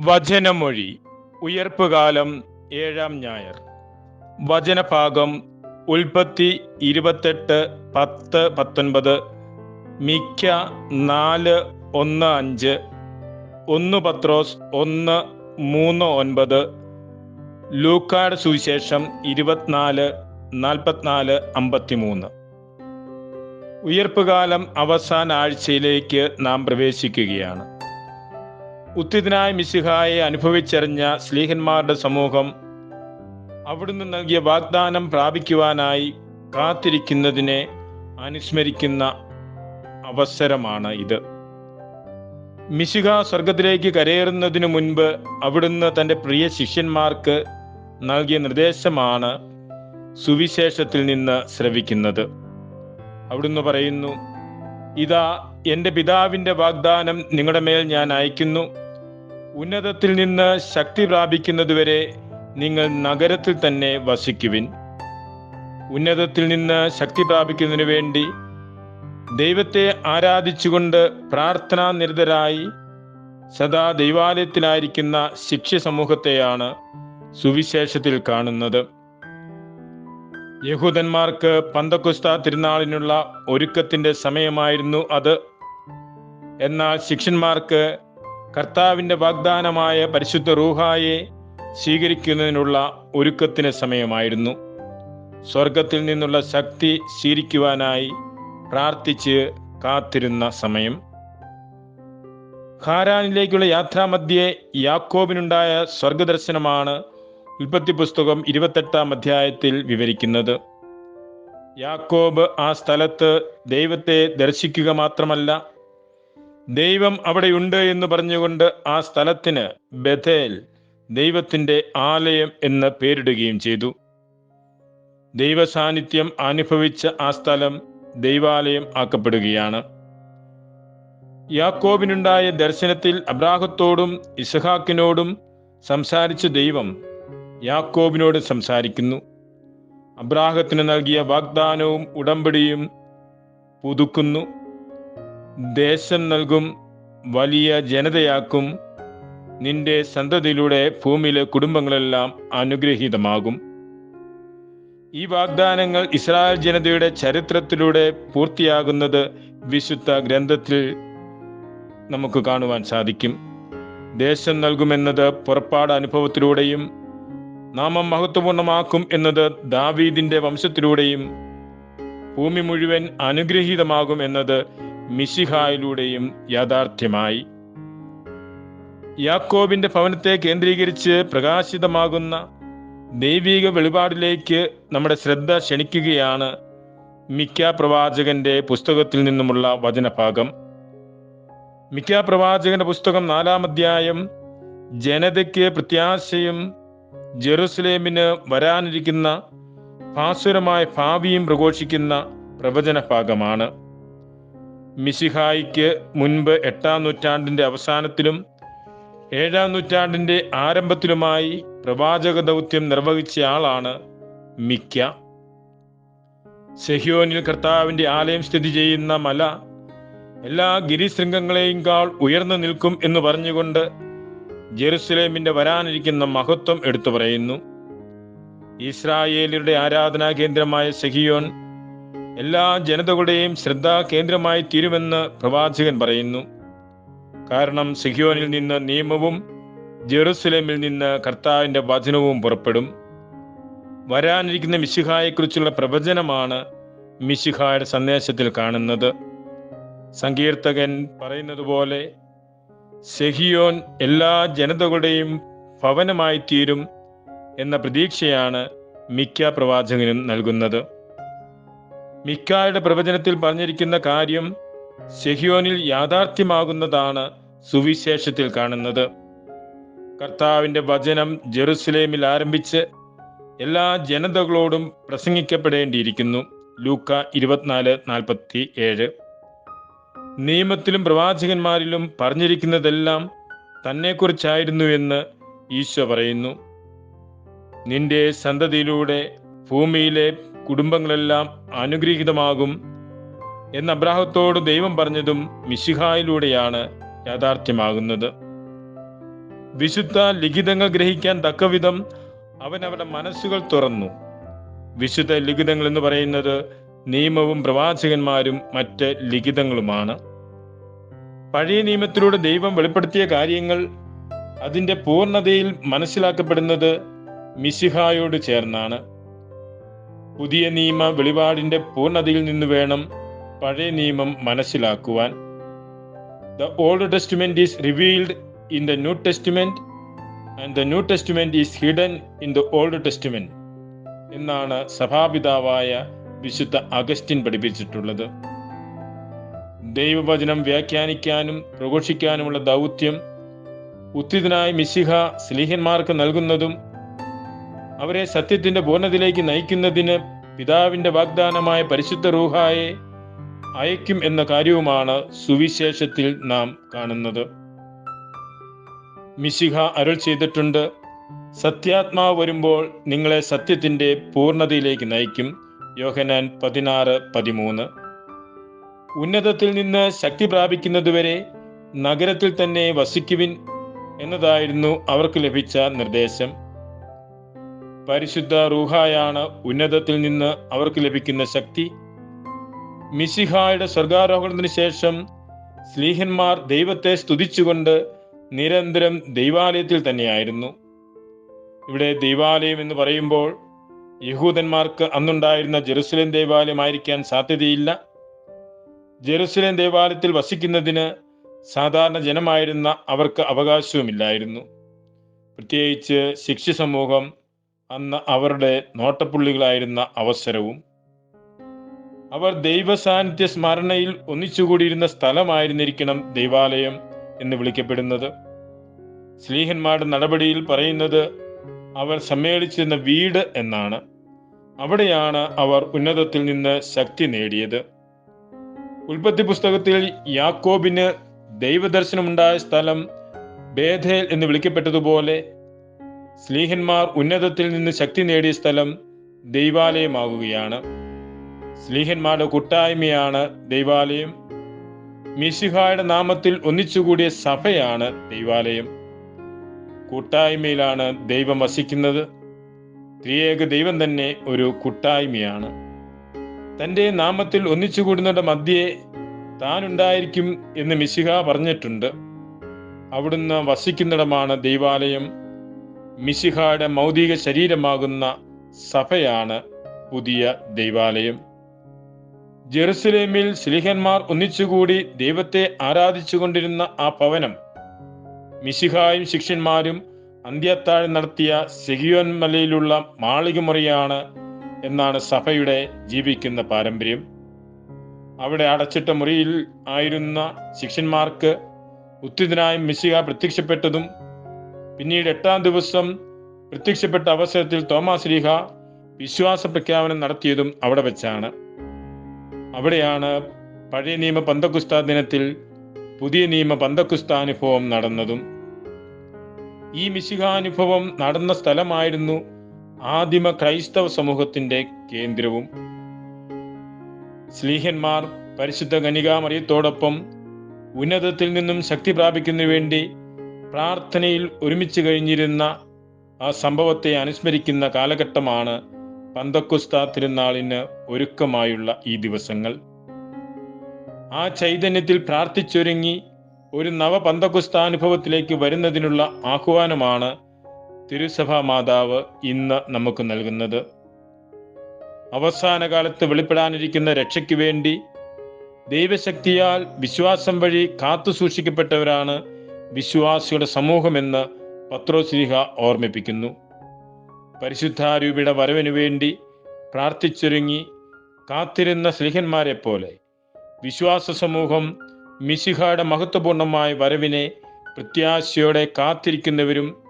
വചനമൊഴി ഉയർപ്പുകാലം ഏഴാം ഞായർ. വചനഭാഗം ഉൽപ്പത്തി ഇരുപത്തെട്ട് പത്ത് പത്തൊൻപത് മിക്ക നാല് ഒന്ന് അഞ്ച് ഒന്ന് പത്രോസ് ഒന്ന് മൂന്ന് ഒൻപത് ലൂക്കാട് സുവിശേഷം ഇരുപത്തിനാല് നാൽപ്പത്തിനാല് അമ്പത്തിമൂന്ന്. ഉയർപ്പുകാലം അവസാന ആഴ്ചയിലേക്ക് നാം പ്രവേശിക്കുകയാണ്. ഉത്തിതനായ മിശിഹായെ അനുഭവിച്ചറിഞ്ഞ സ്ലീഹന്മാരുടെ സമൂഹം അവിടുന്ന് നൽകിയ വാഗ്ദാനം പ്രാപിക്കുവാനായി കാത്തിരിക്കുന്നതിനെ അനുസ്മരിക്കുന്ന അവസരമാണ് ഇത്. മിശിഹ സ്വർഗത്തിലേക്ക് കരയേറുന്നതിനു മുൻപ് അവിടുന്ന് തന്റെ പ്രിയ ശിഷ്യന്മാർക്ക് നൽകിയ നിർദ്ദേശമാണ് സുവിശേഷത്തിൽ നിന്ന് ശ്രവിക്കുന്നത്. അവിടുന്ന് പറയുന്നു ഇതാ എന്റെ പിതാവിന്റെ വാഗ്ദാനം നിങ്ങളുടെ മേൽ ഞാൻ അയക്കുന്നു ഉന്നതത്തിൽ നിന്ന് ശക്തി പ്രാപിക്കുന്നതുവരെ നിങ്ങൾ നഗരത്തിൽ തന്നെ വസിക്കുവിൻ. ഉന്നതത്തിൽ നിന്ന് ശക്തി പ്രാപിക്കുന്നതിനു വേണ്ടി ദൈവത്തെ ആരാധിച്ചുകൊണ്ട് പ്രാർത്ഥനാ നിരതരായി സദാ ദൈവാലയത്തിലായിരിക്കുന്ന ശിക്ഷ്യ സമൂഹത്തെയാണ് സുവിശേഷത്തിൽ കാണുന്നത്. യഹൂദന്മാർക്ക് പന്തക്കുസ്ത തിരുനാളിനുള്ള ഒരുക്കത്തിന്റെ സമയമായിരുന്നു അത്. എന്നാൽ ശിഷ്യന്മാർക്ക് കർത്താവിന്റെ വാഗ്ദാനമായ പരിശുദ്ധ റൂഹായെ സ്വീകരിക്കുന്നതിനുള്ള ഒരുക്കത്തിന് സമയമായിരുന്നു. സ്വർഗത്തിൽ നിന്നുള്ള ശക്തി സ്വീകരിക്കുവാനായി പ്രാർത്ഥിച്ച് കാത്തിരുന്ന സമയം. ഹാരാനിലേക്കുള്ള യാത്രാമധ്യേ യാക്കോബിനുണ്ടായ സ്വർഗദർശനമാണ് ഉൽപ്പത്തി പുസ്തകം ഇരുപത്തെട്ടാം അധ്യായത്തിൽ വിവരിക്കുന്നത്. യാക്കോബ് ആ സ്ഥലത്ത് ദൈവത്തെ ദർശിക്കുക മാത്രമല്ല ദൈവം അവിടെയുണ്ട് എന്ന് പറഞ്ഞുകൊണ്ട് ആ സ്ഥലത്തിന് ബഥേൽ ദൈവത്തിന്റെ ആലയം എന്ന് പേരിടുകയും ചെയ്തു. ദൈവസാന്നിധ്യം അനുഭവിച്ച ആ സ്ഥലം ദൈവാലയം ആക്കപ്പെടുകയാണ്. യാക്കോബിനുണ്ടായ ദർശനത്തിൽ അബ്രാഹത്തോടും ഇസഹാക്കിനോടും സംസാരിച്ച ദൈവം യാക്കോബിനോട് സംസാരിക്കുന്നു. അബ്രാഹത്തിന് നൽകിയ വാഗ്ദാനവും ഉടമ്പടിയും പുതുക്കുന്നു. ദേശം നൽകും വലിയ ജനതയാക്കും നിന്റെ സന്തതിയിലൂടെ ഭൂമിയിലെ കുടുംബങ്ങളെല്ലാം അനുഗ്രഹീതമാകും. ഈ വാഗ്ദാനങ്ങൾ ഇസ്രായേൽ ജനതയുടെ ചരിത്രത്തിലൂടെ പൂർത്തിയാകുന്നത് വിശുദ്ധ ഗ്രന്ഥത്തിൽ നമുക്ക് കാണുവാൻ സാധിക്കും. ദേശം നൽകുമെന്നത് പുറപ്പാട് അനുഭവത്തിലൂടെയും നാമം മഹത്വപൂർണമാക്കും എന്നത് ദാവീദിന്റെ വംശത്തിലൂടെയും ഭൂമി മുഴുവൻ അനുഗ്രഹീതമാകും എന്നത് മിശിഹായിലൂടെയും യാഥാർത്ഥ്യമായി. യാക്കോബിന്റെ ഭവനത്തെ കേന്ദ്രീകരിച്ച് പ്രകാശിതമാകുന്ന ദൈവിക വെളിപാടിലേക്ക് നമ്മുടെ ശ്രദ്ധ ക്ഷണിക്കുകയാണ് മിക്ക പ്രവാചകന്റെ പുസ്തകത്തിൽ നിന്നുമുള്ള വചനഭാഗം. മിക്ക പ്രവാചകന്റെ പുസ്തകം നാലാം അധ്യായം ജനതയ്ക്ക് പ്രത്യാശയും ജെറുസലേമിന് വരാനിരിക്കുന്ന ഭാസുരമായ ഭാവിയും പ്രഘോഷിക്കുന്ന പ്രവചന ഭാഗമാണ് മിസിഹായിക്ക് മുൻപ് എട്ടാം നൂറ്റാണ്ടിന്റെ അവസാനത്തിലും ഏഴാം നൂറ്റാണ്ടിന്റെ ആരംഭത്തിലുമായി പ്രവാചക ദൗത്യം നിർവഹിച്ച ആളാണ് മിക്ക. സെഹ്യോനിൽ കർത്താവിന്റെ ആലയം സ്ഥിതി ചെയ്യുന്ന മല എല്ലാ ഗിരിശൃംഗങ്ങളെയും കാൾ ഉയർന്നു നിൽക്കും എന്ന് പറഞ്ഞുകൊണ്ട് ജെറുസലേമിന്റെ വരാനിരിക്കുന്ന മഹത്വം എടുത്തു പറയുന്നു. ഇസ്രായേലിയുടെ ആരാധനാ കേന്ദ്രമായ സെഹിയോൻ എല്ലാ ജനതകളുടെയും ശ്രദ്ധാ കേന്ദ്രമായി തീരുമെന്ന് പ്രവാചകൻ പറയുന്നു. കാരണം സിഹിയോനിൽ നിന്ന് നിയമവും ജെറുസലേമിൽ നിന്ന് കർത്താവിന്റെ വചനവും പുറപ്പെടും. വരാനിരിക്കുന്ന മിശിഹായെക്കുറിച്ചുള്ള പ്രവചനമാണ് മിശിഹായുടെ സന്ദേശത്തിൽ കാണുന്നത്. സങ്കീർത്തകൻ പറയുന്നത് പോലെ സെഹിയോൻ എല്ലാ ജനതകളുടെയും ഭവനമായി തീരും എന്ന പ്രതീക്ഷയാണ് മിക്ക പ്രവാചകനും നൽകുന്നത്. മിക്കായുടെ പ്രവചനത്തിൽ പറഞ്ഞിരിക്കുന്ന കാര്യം സെഹിയോനിൽ യാഥാർത്ഥ്യമാകുന്നതാണ് സുവിശേഷത്തിൽ കാണുന്നത്. കർത്താവിന്റെ വചനം ജെറുസലേമിൽ ആരംഭിച്ച് എല്ലാ ജനതകളോടും പ്രസംഗിക്കപ്പെടേണ്ടിയിരിക്കുന്നു. ലൂക്ക ഇരുപത്തിനാല് നാൽപ്പത്തി ഏഴ് നിയമത്തിലും പ്രവാചകന്മാരിലും പറഞ്ഞിരിക്കുന്നതെല്ലാം തന്നെക്കുറിച്ചായിരുന്നു എന്ന് ഈശോ പറയുന്നു. നിന്റെ സന്തതിയിലൂടെ ഭൂമിയിലെ കുടുംബങ്ങളെല്ലാം അനുഗ്രഹീതമാകും എന്ന് അബ്രാഹത്തോട് ദൈവം പറഞ്ഞതും മിശിഹായിലൂടെയാണ് യാഥാർത്ഥ്യമാകുന്നത്. വിശുദ്ധ ലിഖിതങ്ങൾ ഗ്രഹിക്കാൻ തക്കവിധം അവൻ അവരുടെ മനസ്സുകൾ തുറന്നു. വിശുദ്ധ ലിഖിതങ്ങൾ എന്ന് പറയുന്നത് നിയമവും പ്രവാചകന്മാരും മറ്റ് ലിഖിതങ്ങളുമാണ്. പഴയ നിയമത്തിലൂടെ ദൈവം വെളിപ്പെടുത്തിയ കാര്യങ്ങൾ അതിന്റെ പൂർണതയിൽ മനസ്സിലാക്കപ്പെടുന്നത് മിശിഹായോട് ചേർന്നാണ്. പുതിയ നിയമ വെളിപാടിന്റെ പൂർണതയിൽ നിന്ന് വേണം പഴയ നിയമം മനസ്സിലാക്കുവാൻ. The old testament is revealed in the new testament and the new testament is hidden in the old testament എന്നാണ് സഭാപിതാവായ വിശുദ്ധ അഗസ്റ്റിൻ പഠിപ്പിച്ചിട്ടുള്ളത്. ദൈവവചനം വ്യാഖ്യാനിക്കാനും പ്രഘോഷിക്കാനുമുള്ള ദൗത്യം ഉത്തിതനായ മിശിഹ സ്ലീഹന്മാർക്ക് നൽകുന്നതും അവരെ സത്യത്തിന്റെ പൂർണതയിലേക്ക് നയിക്കുന്നതിന് പിതാവിന്റെ വാഗ്ദാനമായ പരിശുദ്ധ റൂഹായെ അയക്കും എന്ന കാര്യവുമാണ് സുവിശേഷത്തിൽ നാം കാണുന്നത്. മിശിഹ അരുൾ ചെയ്തിട്ടുണ്ട് സത്യാത്മാവ് വരുമ്പോൾ നിങ്ങളെ സത്യത്തിന്റെ പൂർണതയിലേക്ക് നയിക്കും. യോഹനാൻ പതിനാറ് പതിമൂന്ന്. ഉന്നതത്തിൽ നിന്ന് ശക്തി പ്രാപിക്കുന്നതുവരെ നഗരത്തിൽ തന്നെ വസിക്കുവിൻ എന്നതായിരുന്നു അവർക്ക് ലഭിച്ച നിർദ്ദേശം. പരിശുദ്ധ റൂഹായാണ് ഉന്നതത്തിൽ നിന്ന് അവർക്ക് ലഭിക്കുന്ന ശക്തി. മിസിഹായുടെ സ്വർഗാരോഹണത്തിന് ശേഷം സ്ലീഹന്മാർ ദൈവത്തെ സ്തുതിച്ചുകൊണ്ട് നിരന്തരം ദൈവാലയത്തിൽ തന്നെയായിരുന്നു. ഇവിടെ ദൈവാലയം എന്ന് പറയുമ്പോൾ യഹൂദന്മാർക്ക് അന്നുണ്ടായിരുന്ന ജെറുസലേം ദേവാലയമായിരിക്കാൻ സാധ്യതയില്ല. ജെറുസലേം ദേവാലയത്തിൽ വസിക്കുന്നതിന് സാധാരണ ജനമായിരുന്ന അവർക്ക് അവകാശവുമില്ലായിരുന്നു. പ്രത്യേകിച്ച് ശിക്ഷ സമൂഹം അന്ന് അവരുടെ നോട്ടപ്പുള്ളികളായിരുന്ന അവസരവും അവർ ദൈവസാന്നിധ്യ സ്മരണയിൽ ഒന്നിച്ചുകൂടിയിരുന്ന സ്ഥലമായിരുന്നിരിക്കണം ദൈവാലയം എന്ന് വിളിക്കപ്പെടുന്നത്. സ്ലീഹന്മാരുടെ നടപടിയിൽ പറയുന്നത് അവർ സമ്മേളിച്ചിരുന്ന വീട് എന്നാണ്. അവിടെയാണ് അവർ ഉന്നതത്തിൽ നിന്ന് ശക്തി നേടിയത്. ഉൽപ്പത്തി പുസ്തകത്തിൽ യാക്കോബിന് ദൈവദർശനമുണ്ടായ സ്ഥലം ബേധേൽ എന്ന് വിളിക്കപ്പെട്ടതുപോലെ സ്ലീഹന്മാർ ഉന്നതത്തിൽ നിന്ന് ശക്തി നേടിയ സ്ഥലം ദൈവാലയമാകുകയാണ് സ്ലീഹന്മാരുടെ കൂട്ടായ്മയാണ് ദൈവാലയം. മിശിഹായുടെ നാമത്തിൽ ഒന്നിച്ചുകൂടിയ സഭയാണ് ദൈവാലയം. കൂട്ടായ്മയിലാണ് ദൈവം വസിക്കുന്നത്. ത്രിയേക ദൈവം തന്നെ ഒരു കൂട്ടായ്മയാണ്. തന്റെ നാമത്തിൽ ഒന്നിച്ചുകൂടുന്നവരുടെ മധ്യേ താനുണ്ടായിരിക്കും എന്ന് മിശിഹ പറഞ്ഞിട്ടുണ്ട്. അവിടുന്ന് വസിക്കുന്നിടമാണ് ദൈവാലയം. മിശിഹായുടെ മൗതിക ശരീരമാകുന്ന സഭയാണ് പുതിയ ദൈവാലയം. ജെറുസലേമിൽ സ്ലിഹന്മാർ ഒന്നിച്ചുകൂടി ദൈവത്തെ ആരാധിച്ചുകൊണ്ടിരുന്ന ആ ഭവനം മിശിഹായും ശിഷ്യന്മാരും അന്ത്യത്താഴ് നടത്തിയ സെഹിയോൻ മലയിലുള്ള മാളികമുറിയാണ് എന്നാണ് സഭയുടെ ജീവിക്കുന്ന പാരമ്പര്യം. അവിടെ അടച്ചിട്ട മുറിയിൽ ആയിരുന്ന ശിഷ്യന്മാർക്ക് ഉത്തിതനായും മിശിഹ പ്രത്യക്ഷപ്പെട്ടതും പിന്നീട് എട്ടാം ദിവസം പ്രത്യക്ഷപ്പെട്ട അവസരത്തിൽ തോമാസ് ലീഹ വിശ്വാസ പ്രഖ്യാപനം നടത്തിയതും അവിടെ വെച്ചാണ്. അവിടെയാണ് പഴയ നിയമ പന്തക്കുസ്ത ദിനത്തിൽ പുതിയ നിയമ പന്തക്കുസ്ത അനുഭവം നടന്നതും. ഈ മിശിഹാനുഭവം നടന്ന സ്ഥലമായിരുന്നു ആദിമ ക്രൈസ്തവ സമൂഹത്തിന്റെ കേന്ദ്രവും. സ്ലീഹന്മാർ പരിശുദ്ധ കനികാമറിയത്തോടൊപ്പം ഉന്നതത്തിൽ നിന്നും ശക്തി പ്രാപിക്കുന്നതിനു വേണ്ടി പ്രാർത്ഥനയിൽ ഒരുമിച്ച് കഴിഞ്ഞിരുന്ന ആ സംഭവത്തെ അനുസ്മരിക്കുന്ന കാലഘട്ടമാണ് പന്തക്കുസ്ത തിരുനാളിന് ഒരുക്കമായുള്ള ഈ ദിവസങ്ങൾ. ആ ചൈതന്യത്തിൽ പ്രാർത്ഥിച്ചൊരുങ്ങി ഒരു നവ പന്തക്കുസ്താനുഭവത്തിലേക്ക് വരുന്നതിനുള്ള ആഹ്വാനമാണ് തിരുസഭാ മാതാവ് ഇന്ന് നമുക്ക് നൽകുന്നത്. അവസാന കാലത്ത് വെളിപ്പെടാനിരിക്കുന്ന രക്ഷയ്ക്ക് വേണ്ടി ദൈവശക്തിയാൽ വിശ്വാസം വഴി കാത്തു സൂക്ഷിക്കപ്പെട്ടവരാണ് വിശ്വാസിയുടെ സമൂഹമെന്ന് പത്രോസ്ലിഹ ഓർമ്മിപ്പിക്കുന്നു. പരിശുദ്ധാരൂപിയുടെ വരവിനു വേണ്ടി പ്രാർത്ഥിച്ചൊരുങ്ങി കാത്തിരുന്ന സ്ലിഹന്മാരെ പോലെ വിശ്വാസ സമൂഹം മിശിഹയുടെ മഹത്വപൂർണമായ വരവിനെ പ്രത്യാശയോടെ കാത്തിരിക്കുന്നവരും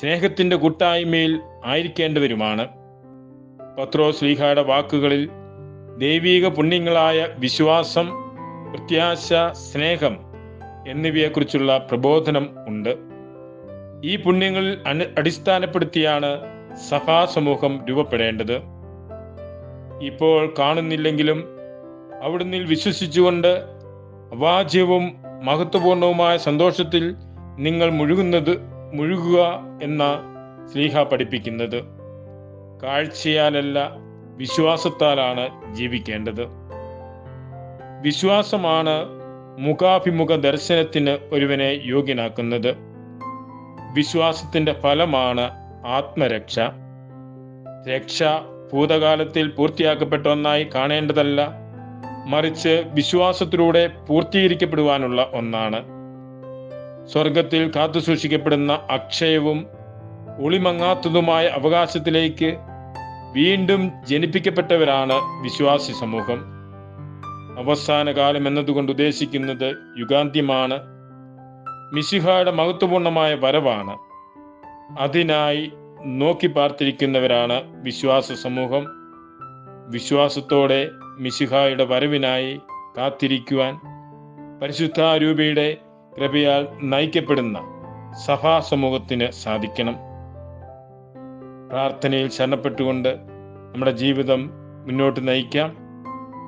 സ്നേഹത്തിന്റെ കൂട്ടായ്മയിൽ ആയിരിക്കേണ്ടവരുമാണ്. പത്രോസ് സ്ലീഹയുടെ വാക്കുകളിൽ ദൈവീക പുണ്യങ്ങളായ വിശ്വാസം പ്രത്യാശ സ്നേഹം എന്നിവയെക്കുറിച്ചുള്ള പ്രബോധനം ഉണ്ട്. ഈ പുണ്യങ്ങളിൽ അടിസ്ഥാനപ്പെടുത്തിയാണ് സഭാസമൂഹം രൂപപ്പെടേണ്ടത്. ഇപ്പോൾ കാണുന്നില്ലെങ്കിലും അവിടുന്ന് വിശ്വസിച്ചുകൊണ്ട് അവാജ്യവും മഹത്വപൂർണവുമായ സന്തോഷത്തിൽ നിങ്ങൾ മുഴുകുന്നത് മുഴുകുക എന്ന സ്ലീഹ പഠിപ്പിക്കുന്നത് കാഴ്ചയാലല്ല വിശ്വാസത്താലാണ് ജീവിക്കേണ്ടത്. വിശ്വാസമാണ് മുഖാഭിമുഖ ദർശനത്തിന് ഒരുവനെ യോഗ്യനാക്കുന്നത് വിശ്വാസത്തിന്റെ ഫലമാണ് ആത്മരക്ഷ. രക്ഷ ഭൂതകാലത്തിൽ പൂർത്തിയാക്കപ്പെട്ട ഒന്നായി കാണേണ്ടതല്ല മറിച്ച് വിശ്വാസത്തിലൂടെ പൂർത്തീകരിക്കപ്പെടുവാനുള്ള ഒന്നാണ്. സ്വർഗത്തിൽ കാത്തുസൂക്ഷിക്കപ്പെടുന്ന അക്ഷയവും ഒളിമങ്ങാത്തതുമായ അവകാശത്തിലേക്ക് വീണ്ടും ജനിപ്പിക്കപ്പെട്ടവരാണ് വിശ്വാസി സമൂഹം. അവസാന കാലം എന്നതുകൊണ്ട് ഉദ്ദേശിക്കുന്നത് യുഗാന്ത്യമാണ്. മിശിഹായുടെ മഹത്വപൂർണമായ വരവാണ്. അതിനായി നോക്കി പാർത്തിരിക്കുന്നവരാണ് വിശ്വാസ സമൂഹം. വിശ്വാസത്തോടെ മിശിഹായുടെ വരവിനായി കാത്തിരിക്കുവാൻ പരിശുദ്ധാരൂപയുടെ കൃപയാൽ നയിക്കപ്പെടുന്ന സഭാ സമൂഹത്തിന് സാധിക്കണം. പ്രാർത്ഥനയിൽ ശരണപ്പെട്ടുകൊണ്ട് നമ്മുടെ ജീവിതം മുന്നോട്ട് നയിക്കാം.